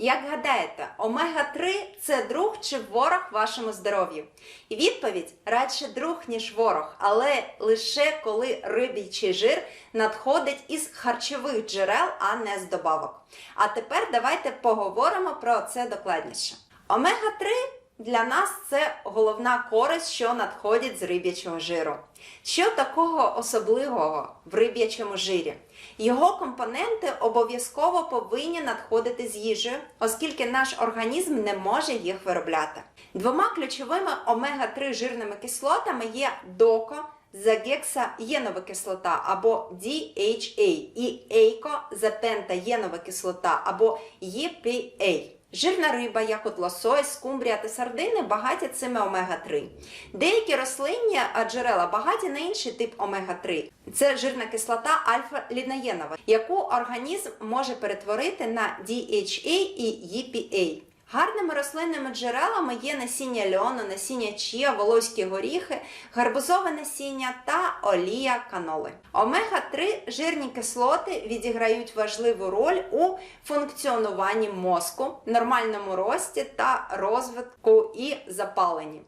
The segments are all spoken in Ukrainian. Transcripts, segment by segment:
Як гадаєте, омега-3 це друг чи ворог вашому здоров'ю? І відповідь радше друг, ніж ворог, але лише коли рибічий жир надходить із харчових джерел, а не з добавок. А тепер давайте поговоримо про це докладніше. Омега-3 для нас це головна користь, що надходить з риб'ячого жиру. Що такого особливого в риб'ячому жирі? Його компоненти обов'язково повинні надходити з їжею, оскільки наш організм не може їх виробляти. Двома ключовими омега-3 жирними кислотами є доко, загексаєнова кислота або DHA і ейко-запентаєнова кислота або EPA. Жирна риба, як от лосось, скумбрія та сардини, багаті цими омега-3. Деякі рослинні джерела багаті на інший тип омега-3. Це жирна кислота альфа-лінаєнова, яку організм може перетворити на DHA і EPA. Гарними рослинними джерелами є насіння льону, насіння чія, волоські горіхи, гарбузове насіння та олія каноли. Омега-3 жирні кислоти відіграють важливу роль у функціонуванні мозку, нормальному рості та розвитку і запаленні.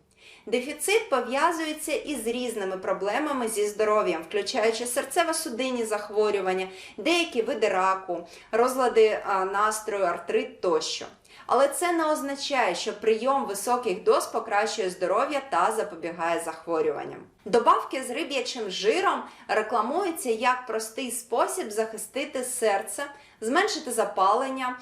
Дефіцит пов'язується із різними проблемами зі здоров'ям, включаючи серцево-судинні захворювання, деякі види раку, розлади настрою, артрит тощо. Але це не означає, що прийом високих доз покращує здоров'я та запобігає захворюванням. Добавки з риб'ячим жиром рекламуються як простий спосіб захистити серце, зменшити запалення,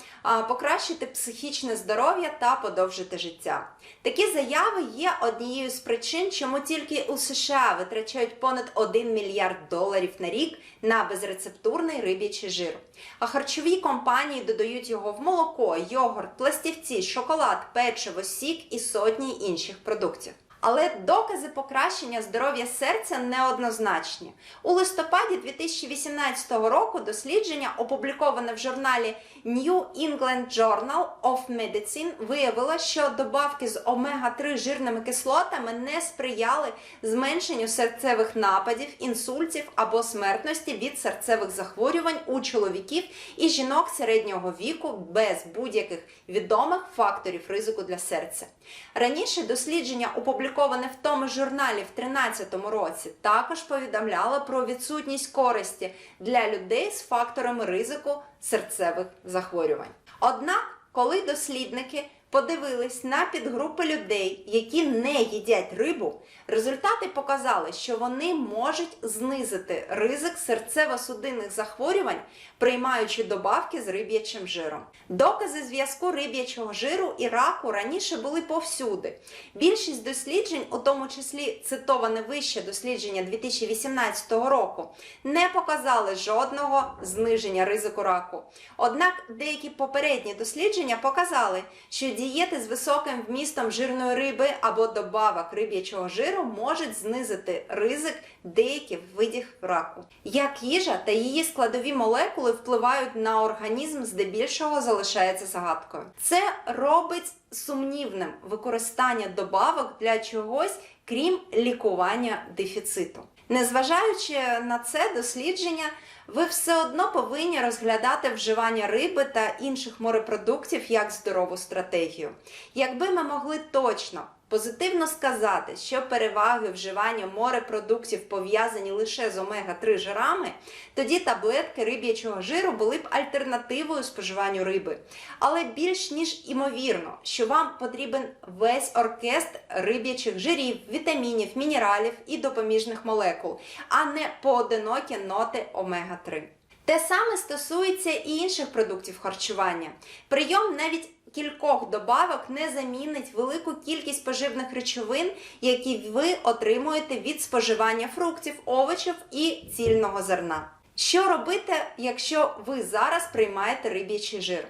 покращити психічне здоров'я та подовжити життя. Такі заяви є однією з причин, чому тільки у США витрачають понад 1 мільярд доларів на рік на безрецептурний риб'ячий жир. А харчові компанії додають його в молоко, йогурт, пластівці, шоколад, печиво, сік і сотні інших продуктів. Але докази покращення здоров'я серця неоднозначні. У листопаді 2018 року дослідження, опубліковане в журналі New England Journal of Medicine, виявило, що добавки з омега-3 жирними кислотами не сприяли зменшенню серцевих нападів, інсультів або смертності від серцевих захворювань у чоловіків і жінок середнього віку без будь-яких відомих факторів ризику для серця. Раніше дослідження, опубліковане в тому журналі в 2013 році, також повідомляло про відсутність користі для людей з факторами ризику серцевих захворювань. Однак, коли дослідники подивились на підгрупи людей, які не їдять рибу, результати показали, що вони можуть знизити ризик серцево-судинних захворювань, приймаючи добавки з риб'ячим жиром. Докази зв'язку риб'ячого жиру і раку раніше були повсюди. Більшість досліджень, у тому числі цитоване вище дослідження 2018 року, не показали жодного зниження ризику раку. Однак деякі попередні дослідження показали, що дієти з високим вмістом жирної риби або добавок риб'ячого жиру можуть знизити ризик деяких видів раку. Як їжа та її складові молекули впливають на організм, здебільшого залишається загадкою. Це робить сумнівним використання добавок для чогось, крім лікування дефіциту. Незважаючи на це дослідження, ви все одно повинні розглядати вживання риби та інших морепродуктів як здорову стратегію. Якби ми могли точно позитивно сказати, що переваги вживання морепродуктів пов'язані лише з омега-3 жирами, тоді таблетки риб'ячого жиру були б альтернативою споживанню риби. Але більш ніж імовірно, що вам потрібен весь оркестр риб'ячих жирів, вітамінів, мінералів і допоміжних молекул, а не поодинокі ноти омега-3. Те саме стосується і інших продуктів харчування. Прийом навіть кількох добавок не замінить велику кількість поживних речовин, які ви отримуєте від споживання фруктів, овочів і цільного зерна. Що робити, якщо ви зараз приймаєте риб'ячий жир?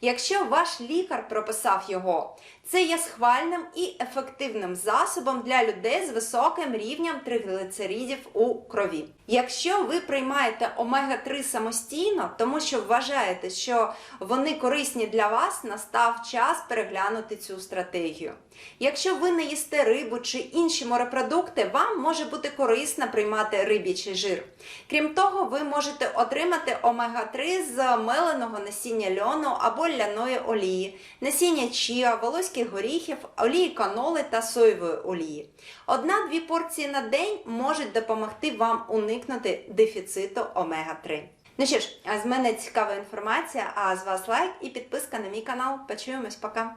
Якщо ваш лікар прописав його, це є схвальним і ефективним засобом для людей з високим рівнем триглицеридів у крові. Якщо ви приймаєте омега-3 самостійно, тому що вважаєте, що вони корисні для вас, настав час переглянути цю стратегію. Якщо ви не їсте рибу чи інші морепродукти, вам може бути корисно приймати риб'ячий жир. Крім того, ви можете отримати омега-3 з меленого насіння льону або ляної олії, насіння чіа, волоських горіхів, олії каноли та соєвої олії. Одна-дві порції на день можуть допомогти вам уникнути дефіциту омега-3. Ну що ж, а з мене цікава інформація, а з вас лайк і підписка на мій канал. Почуємось, пока!